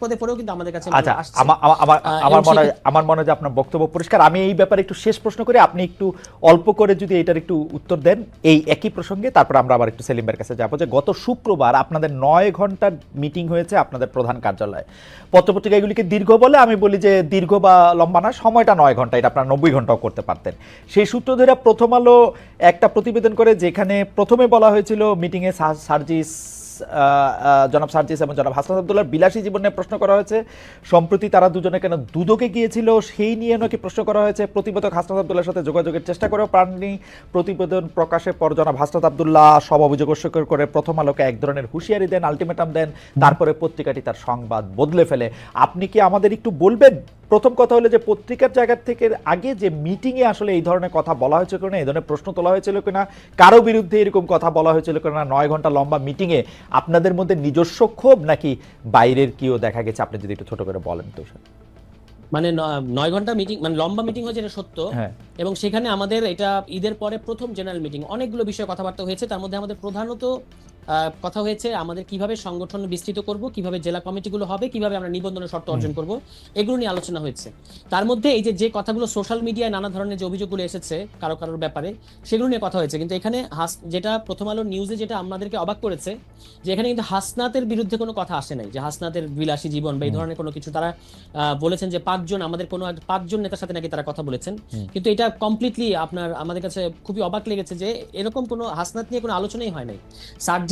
পদে পরেও কিন্তু আমাদের কাছে আচ্ছা আসছে। আমা- আমা- আমার আহ, আমার এবং মনে আমার মনে হয় আপনার বক্তব্য পরিষ্কার। আমি এই ব্যাপারে একটু শেষ প্রশ্ন করি আপনি একটু অল্প করে যদি এটার একটু উত্তর দেন এই একই প্রসঙ্গে তারপর আমরা আবার একটু সেলিমের কাছে যাব যে গত শুক্রবার আপনাদের নয় ঘণ্টার মিটিং হয়েছে আপনাদের প্রধান কার্যালয়ে। পত্রপত্রিকা এগুলিকে দীর্ঘ বলে আমি বলি যে দীর্ঘ বা লম্বা না সময়টা নয় ঘণ্টা এটা আপনারা নব্বই ঘন্টাও করতে পারতেন। সেই সূত্র ধরে প্রথম আলো একটা প্রতিবেদন করে যেখানে প্রথমে বলা হয়েছিল মিটিংয়ে সার্জিস জনাব সার্জিস এবং জনাব হাসান আবদুল্লার বিলাসী জীবন প্রশ্ন করা হয়েছে। সম্প্রতি তারা দুজনে কেন দুদকে গিয়েছিল, সেই নিয়ে নাকি প্রশ্ন করা হয়েছে। প্রতিবেদক হাসনাত আবদুল্লার সাথে যোগাযোগের চেষ্টা করেও পাননি প্রতিবেদন প্রকাশের পর জনাব হাসনাত আবদুল্লাহ সব অভিযোগ অস্বীকার করে প্রথম আলোকে এক ধরনের হুঁশিয়ারি দেন, আলটিমেটাম দেন, তারপরে পত্রিকাটি তার সংবাদ বদলে ফেলে। আপনি কি আমাদের একটু বলবেন? প্রথম কথা হলো যে পত্রিকার জায়গা থেকে আগে যে মিটিংয়ে আসলে এই ধরনের কথা বলা হয়েছিল কিনা এই ধরনের প্রশ্ন তোলা হয়েছিল কিনা কারও বিরুদ্ধে এরকম কথা বলা হয়েছিল কিনা নয় ঘণ্টা লম্বা মিটিংয়ে আপনাদের মধ্যে নিজস্ব ক্ষোভ নাকি বাইরের কিও দেখা গেছে? আপনি যদি একটু ছোট করে বলেন তো স্যার। মানে নয় ঘণ্টা মিটিং মানে লম্বা মিটিং হয়েছে এটা সত্য। হ্যাঁ। এবং সেখানে আমাদের এটা ঈদের পরে প্রথম জেনারেল মিটিং অনেকগুলো বিষয়ে কথাবার্তা হয়েছে। তার মধ্যে আমাদের প্রধানত কথা হয়েছে আমাদের কীভাবে সংগঠন বিস্তৃত করব কীভাবে জেলা কমিটিগুলো হবে কীভাবে আমরা নিবন্ধনের শর্ত অর্জন করব এগুলো নিয়ে আলোচনা হয়েছে। তার মধ্যে এই যে যে কথাগুলো সোশ্যাল মিডিয়ায় নানা ধরনের যে অভিযোগগুলো এসেছে কারও কারোর ব্যাপারে সেগুলো নিয়ে কথা হয়েছে। কিন্তু এখানে হাস যেটা প্রথম আলো নিউজে যেটা আমাদেরকে অবাক করেছে যে এখানে কিন্তু হাসনাতের বিরুদ্ধে কোনো কথা আসে নাই। যে হাসনাতের বিলাসী জীবন বা এই ধরনের কোনো কিছু তারা আহ, বলেছেন যে পাঁচজন আমাদের কোনো পাঁচজন নেতার সাথে নাকি তারা কথা বলেছেন। কিন্তু এটা কমপ্লিটলি আপনার আমাদের কাছে খুবই অবাক লেগেছে যে এরকম কোনো হাসনাত নিয়ে কোনো আলোচনাই হয় নাই।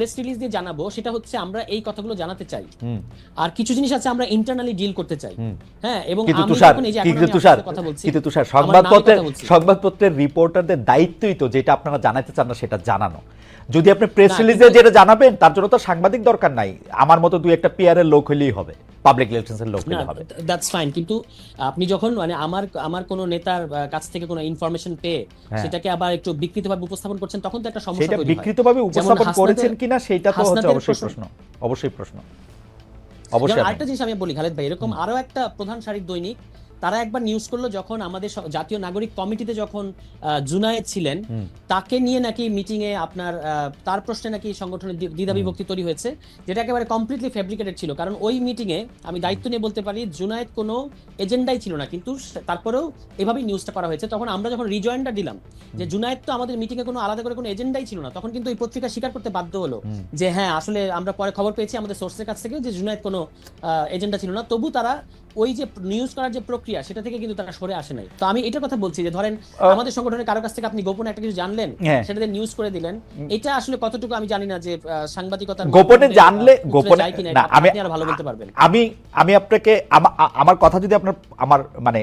প্রেস রিলিজ দিয়ে জানাব সেটা হচ্ছে আমরা এই কথাগুলো জানাতে চাই। আর কিছু জিনিস আছে আমরা ইন্টারনালি ডিল করতে চাই। হ্যাঁ এবং আমি তুষার এই যে এখন কিন্তু তুষার কথা বলছি কিন্তু তুষার সংবাদপত্রের সংবাদপত্রের রিপোর্টারদের দায়িত্বই তো যেটা আপনারা জানাতে চান না সেটা জানানো। যদি আপনি প্রেস রিলিজে যেটা জানাবেন তার জন্য তো সাংবাদিক দরকার নাই। আমার মতো দুই একটা পিয়ারের লোক হলেই হবে। পাবলিক রিলেশনসের লোক না হলে হবে। দ্যাটস ফাইন কিন্তু আপনি যখন মানে আমার আমার কোনো নেতার কাছ থেকে কোনো ইনফরমেশন পেয়ে হ্যাঁ। সেটাকে আবার একটু বিকৃতভাবে উপস্থাপন করছেন তখন তো একটা সমস্যা সেটা তৈরি হয়। বিকৃতভাবে উপস্থাপন করেছেন কিনা সেটা তো হচ্ছে অবশ্যই প্রশ্ন- প্রশ্ন। অবশ্যই প্রশ্ন। অবশ্যই আরেকটা জিনিস আমি বলি খালেদ ভাই এরকম আরও একটা প্রধান সারিক দৈনিক তারা একবার নিউজ করল যখন আমাদের জাতীয় নাগরিক কমিটিতে যখন জুনায়েদ ছিলেন তাকে নিয়ে নাকি মিটিং এ আপনার তার প্রশ্নে নাকি সংগঠনের দ্বি- দ্বিধা বিভক্তি তৈরি হয়েছে যেটা একেবারে কমপ্লিটলি ফেব্রিকেটেড ছিল। কারণ ওই মিটিং এ আমি দায়িত্ব নিয়ে বলতে পারি জুনায়েদ কোনো এজেন্ডাই ছিল না। কিন্তু তারপরেও এভাবেই নিউজটা করা হয়েছে। তখন আমরা যখন রিজয়েন্টটা দিলাম যে জুনায়েদ তো আমাদের মিটিং এ কোনো আলাদা করে কোনো এজেন্ডাই ছিল না তখন কিন্তু এই পত্রিকা স্বীকার করতে বাধ্য হলো যে হ্যাঁ আসলে আমরা পরে খবর পেয়েছি আমাদের সোর্সের কাছ থেকে যে জুনায়েদ কোনো এজেন্ডা ছিল না। তবু তারা ওই যে নিউজ করার যে প্রক্রিয়া সেটা থেকে কিন্তু তারা সরে আসে নাই। তো আমি এটা কথা বলছি যে ধরেন আমাদের সংগঠনের কারও কাছ থেকে আপনি গোপনে একটা কিছু জানলেন হ্যাঁ। সেটাতে নিউজ করে দিলেন এটা আসলে কতটুকু আমি জানি না যে সাংবাদিকতা গোপনে জানলে গোপনে না আমি আপনি আর ভালো বলতে পারবেন আমি আমি আপনাকে আমার কথা যদি আপনার আমার মানে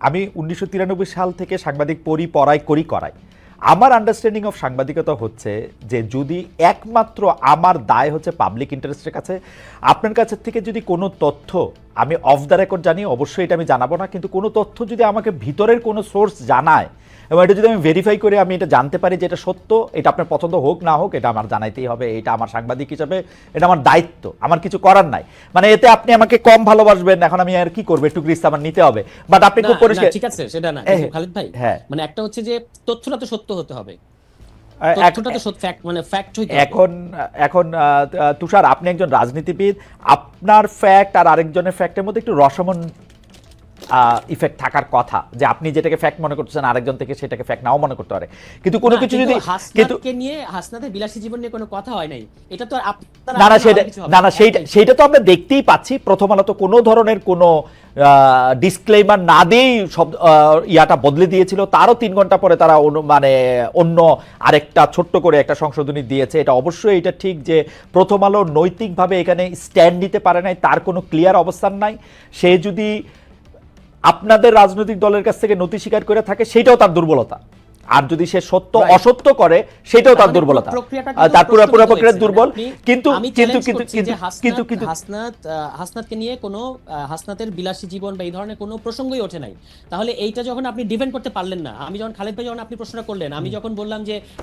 আমি উনিশশো তিরানব্বই সাল থেকে সাংবাদিক পড়ি পড়াই করি করাই। আমার আন্ডারস্ট্যান্ডিং অফ সাংবাদিকতা হচ্ছে যে যদি একমাত্র আমার দায় হচ্ছে পাবলিক ইন্টারেস্টের কাছে, আপনার কাছে থেকে যদি কোনো তথ্য আমি অফ দ্য রেকর্ড জানি, অবশ্যই এটা আমি জানাব না, কিন্তু কোনো তথ্য যদি আমাকে ভিতরের কোনো সোর্স জানায় এবং এটা যদি আমি ভেরিফাই করে আমি এটা জানতে পারি যে এটা সত্য এটা আপনার পছন্দ হোক না হোক এটা আমার জানাইতেই হবে এটা আমার সাংবাদিক হিসাবে এটা আমার দায়িত্ব আমার কিছু করার নাই মানে এতে আপনি আমাকে কম ভালোবাসবেন এখন আমি আর কি করব একটু গ্রিস আমার নিতে হবে বাট আপনি খুব পরিষ্কার ঠিক আছে সেটা না হ্যাঁ, খালিদ ভাই হ্যাঁ। মানে একটা হচ্ছে যে তথ্যটা তো সত্য হতে হবে মানে। এখন এখন তুষার আপনি একজন রাজনীতিবিদ আপনার ফ্যাক্ট আর আরেকজনের ফ্যাক্টের মধ্যে একটু রসমন ইফেক্ট থাকার কথা যে আপনি যেটাকে ফ্যাক্ট মনে করতেছেন আরেকজন থেকে সেটাকে ফ্যাক্ট নাও মনে করতে পারে। কিন্তু কোনো কিছু যদি কিন্তু হাসনাতকে নিয়ে হাসনাতের বিলাসী জীবন নিয়ে কোনো কথা হয় নাই। এটা তো আর আপনারা না না সেটা না। না সেইটা সেইটা তো আমরা দেখতেই পাচ্ছি। প্রথম আলো তো কোনো ধরনের কোনো ডিসক্লেমার না দিয়েই সব ইয়াটা বদলে দিয়েছিল। তারও তিন ঘণ্টা পরে তারা মানে অন্য আরেকটা ছোট্ট করে একটা সংশোধনী দিয়েছে। এটা অবশ্যই এটা ঠিক যে প্রথম আলো নৈতিকভাবে এখানে স্ট্যান্ড নিতে পারে নাই। তার কোনো ক্লিয়ার অবস্থান নাই। সে যদি আপনাদের রাজনৈতিক দলের কাছ থেকে নথি স্বীকার করে থাকে সেটাও তার দুর্বলতা। আর যদি সে সত্য অসত্য করে সেটাও তার মানে দুর্বলতা। তার পুরো পুরো প্রক্রিয়া দুর্বল। কিন্তু কিন্তু কিন্তু কিন্তু হাসনাত- কিন্তু কিন্তু হাসনাত হাসনাতকে নিয়ে কোনো হাসনাতের বিলাসী জীবন বা এই ধরনের কোনো প্রসঙ্গই ওঠে নাই। তাহলে এইটা যখন আপনি ডিফেন্ড করতে পারলেন না আমি যখন খালেদ ভাই যখন আপনি প্রশ্নটা করলেন আমি যখন বললাম যে